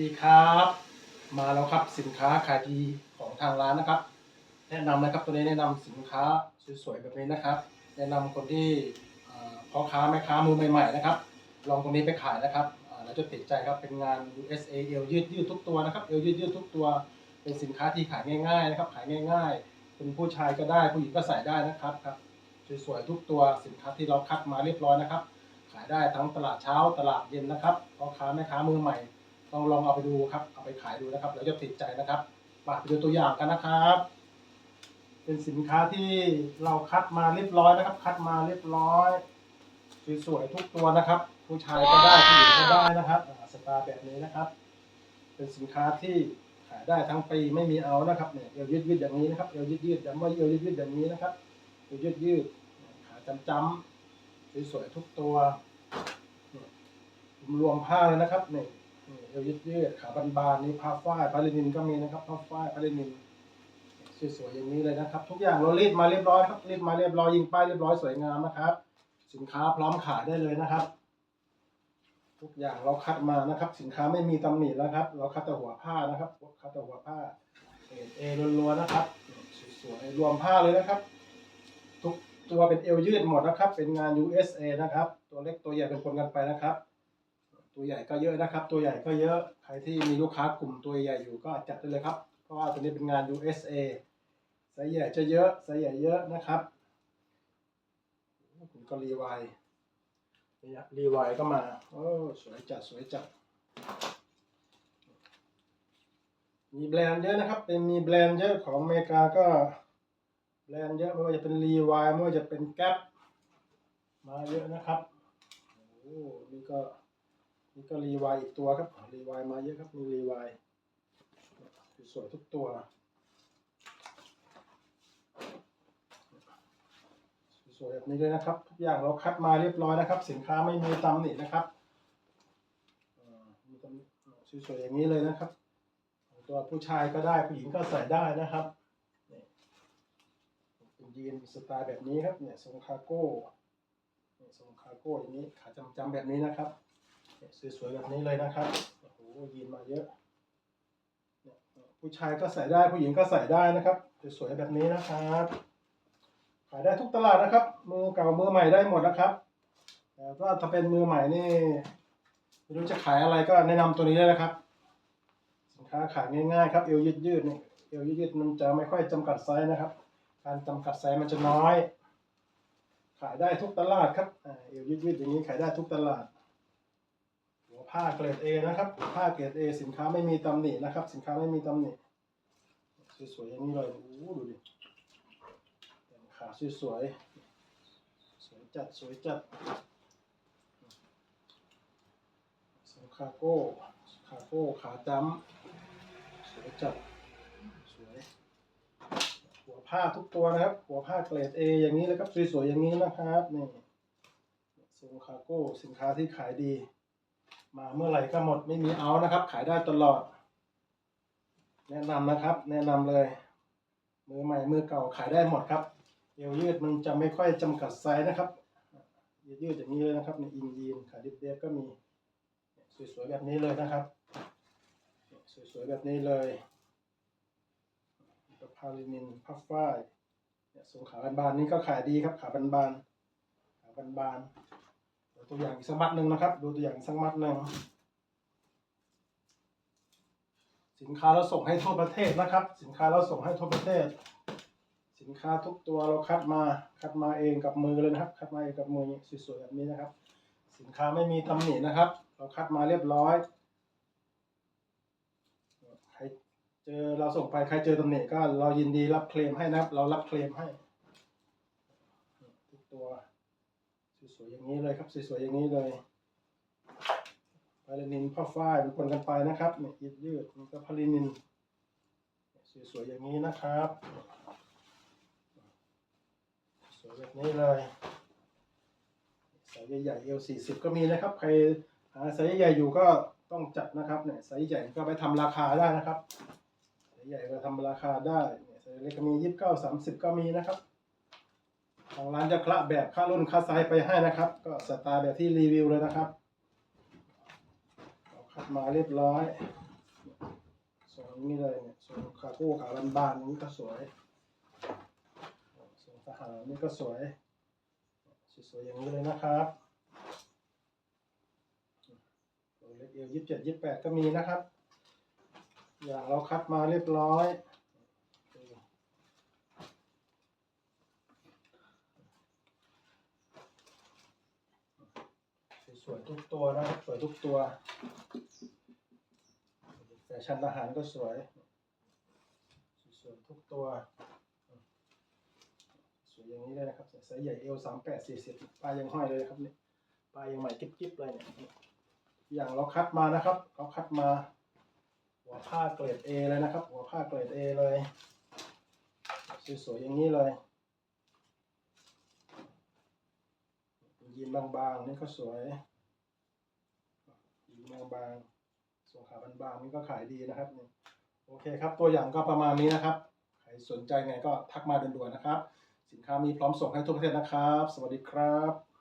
ดีครับ มาแล้วครับสินค้าขายดีของทางร้านนะครับ แนะนำนะครับตัวนี้แนะนำสินค้าสวยๆแบบนี้นะครับ แนะนำคนที่เอ่อพ่อค้าแม่ค้ามือใหม่ๆนะครับ ลองตรงนี้ไปขายนะครับอ่าแล้วจะติดใจครับเป็นงาน USA เอวยืดยืดทุกตัวนะครับเอวยืดยืดทุกตัว เป็นสินค้าที่ขายง่ายๆนะครับ ขายง่าย ๆ เป็นผู้ชายก็ได้ผู้หญิงก็ใส่ได้นะครับครับสวยๆทุกตัวสินค้าที่เราคัดมาเรียบร้อยนะครับ ขายได้ทั้งตลาดเช้าตลาดเย็นนะครับพ่อค้าแม่ค้ามือใหม่ ต้องลองเอาไปดูครับเอาไปขายดูนะครับแล้วจะติดใจนะครับมาไปดูตัวอย่างกันนะครับ เป็นสินค้าที่เราคัดมาเรียบร้อยนะครับ คัดมาเรียบร้อยสวยๆทุกตัวนะครับ ผู้ชายก็ได้ผู้หญิงก็ได้นะครับอ่าสไตล์แบบนี้นะครับ เป็นสินค้าที่ขายได้ทั้งปีไม่มีเอานะครับเนี่ยเอวยืดยืดอย่างนี้นะครับเอวยืดยืดๆย้ำว่าเอวยืดยืดอย่างนี้นะครับเอวยืดยืดขาจำๆสวยๆทุกตัวรวมผ้าเลยนะครับเนี่ย เอวยืดยืดๆขาบานๆนี่ผ้าฝ้ายพาลินินก็มีนะครับผ้าฝ้ายพาลินินสวยๆอย่างนี้เลยนะครับ ทุกอย่างเรารีดมาเรียบร้อยครับรีดมาเรียบร้อยยิงป้ายเรียบร้อยสวยงามนะครับ สินค้าพร้อมขายได้เลยนะครับ ทุกอย่างเราคัดมานะครับ สินค้าไม่มีตำหนิแล้วครับ เราคัดแต่หัวผ้านะครับคัดแต่หัวผ้าเอเอล้วนๆนะครับสวยๆรวมผ้าเลยนะครับ ทุกตัวเป็นเอวยืดหมดนะครับ เป็นงาน USA นะครับ ตัวเล็กตัวใหญ่เป็นคนกันไปนะครับ ตัวใหญ่ก็เยอะนะครับ ตัวใหญ่ก็เยอะ ใครที่มีลูกค้ากลุ่มตัวใหญ่อยู่ก็จัดได้เลยครับ เพราะว่าตัวนี้เป็นงาน USA ไซส์ใหญ่จะเยอะไซส์ใหญ่เยอะนะครับคุณก็รีไวายนี่รีไวายก็มา โอ้สวยจัดสวยจัด มีแบรนด์เยอะนะครับ เป็นมีแบรนด์เยอะของอเมริกาก็ แบรนด์เยอะไม่ว่าจะเป็นรีวายไม่ว่าจะเป็นแก๊ปมาเยอะนะครับ โอ้นี่ก็ นี่ก็รีวายอีกตัวครับรีวายมาเยอะครับมีรีวายสวยทุกตัว สวยแบบนี้เลยนะครับ ทุกอย่างเราคัดมาเรียบร้อยนะครับ สินค้าไม่มีตำหนินะครับมีตำหนิสวยๆอย่างนี้เลยนะครับ ตัวผู้ชายก็ได้ผู้หญิงก็ใส่ได้นะครับเป็นยีนสไตล์แบบนี้ครับเนี่ยทรงคาร์โก้เนี่ยทรงคาร์โก้อย่างนี้ขาจำๆแบบนี้นะครับ สวยๆแบบนี้เลยนะครับโอ้โหยีนมาเยอะ ผู้ชายก็ใส่ได้ผู้หญิงก็ใส่ได้นะครับ สวยๆแบบนี้นะครับขายได้ทุกตลาดนะครับ มือเก่ามือใหม่ได้หมดนะครับแต่ว่าถ้าเป็นมือใหม่นี่ไม่รู้จะขายอะไรก็แนะนำตัวนี้เลยนะครับ สินค้าขายง่ายๆครับเอวยืดๆนี่เอวยืดๆมันจะไม่ค่อยจำกัดไซส์นะครับ การจำกัดไซส์มันจะน้อย ขายได้ทุกตลาดครับเอวยืดๆอย่างนี้ขายได้ทุกตลาด ผ้าเกรด A นะครับ ผ้าเกรด A สินค้าไม่มีตำหนินะครับ สินค้าไม่มีตำหนิสวยๆอย่างนี้เลยโอ้ดูดิแขาสวยๆสวยจัดสวยจัดสงคาโก้คาโก้ขาจ้ำสวยจัดสวยหัวผ้าทุกตัวนะครับ หัวผ้าเกรด A อย่างนี้เลยครับสวยๆอย่างนี้นะครับนี่ทรงคาโก้สินค้าที่ขายดี มาเมื่อไหร่ก็หมดไม่มีเอานะครับ ขายได้ตลอด แนะนำนะครับ แนะนำเลย มือใหม่มือเก่าขายได้หมดครับเอวยืดมันจะไม่ค่อยจำกัดไซส์นะครับยืดยืดอย่างนี้เลยนะครับในอินยีนขาดิบเดฟก็มีสวยๆแบบนี้เลยนะครับสวยๆแบบนี้เลยพาลินินพัฟฝ้ายเนี่ยทรงขาบานๆนี้ก็ขายดีครับขาบานๆขาบานๆ ตัวอย่างอีกสักมัดหนึ่งนะครับ ดูตัวอย่างสักมัดหนึ่งสินค้าเราส่งให้ทั่วประเทศนะครับ สินค้าเราส่งให้ทั่วประเทศ สินค้าทุกตัวเราคัดมาคัดมาเองกับมือเลยนะครับ คัดมาเองกับมือสวยๆแบบนี้นะครับ สินค้าไม่มีตำหนินะครับ เราคัดมาเรียบร้อยใครเจอเราส่งไปใครเจอตำหนิก็เรายินดีรับเคลมให้นะครับ เรารับเคลมให้ทุกตัว สวยๆอย่างนี้เลยครับสวยๆอย่างนี้เลยพาลินินผ้าฝ้ายเป็นคนกันไปนะครับเนี่ยยืดยืดนี่ก็พาลินินสวยๆอย่างนี้นะครับสวยแบบนี้เลยไซส์ใหญ่ๆเอลสี่สิบก็มีนะครับ ใครหาไซส์ใหญ่อยู่ก็ต้องจัดนะครับเนี่ยไซส์ใหญ่ก็ไปทำราคาได้นะครับไซส์ใหญ่ก็ทำราคาได้เนี่ยไซส์เล็กก็มียี่สิบเก้าสามสิบก็มีนะครับ ทางร้านจะคละแบบค่ารุ่นค่าไซส์ไปให้นะครับ ก็สไตล์แบบที่รีวิวเลยนะครับเราคัดมาเรียบร้อยสวยอย่างนี้เลยเนี่ยสวยขาคู่ขาบานๆอย่างนี้ก็สวยสวยทหารนี่ก็สวยสวยๆอย่างนี้เลยนะครับตัวเล็กเอวยี่สิบเจ็ดยี่สิบแปดก็มีนะครับ อย่างเราคัดมาเรียบร้อย สวยทุกตัวนะครับ สวยทุกตัว แฟชั่นอาหารก็สวย สวยทุกตัว สวยอย่างนี้เลยนะครับไซส์ใหญ่เอลสามแปดสี่สิบปลายยังห้อยเลยครับเนี่ยปลายยังใหม่กิ๊บๆเลยเนี่ยอย่างเราคัดมานะครับเราคัดมา หัวผ้าเกรดเอเลยนะครับ หัวผ้าเกรดเอเลยสวยๆอย่างนี้เลยยีนบางๆนี่ก็สวย บางบางส่วนขาบางๆนี่ก็ขายดีนะครับนี่โอเคครับ ตัวอย่างก็ประมาณนี้นะครับ ใครสนใจไงก็ทักมาด่วนๆนะครับ สินค้ามีพร้อมส่งให้ทั่วประเทศนะครับ สวัสดีครับ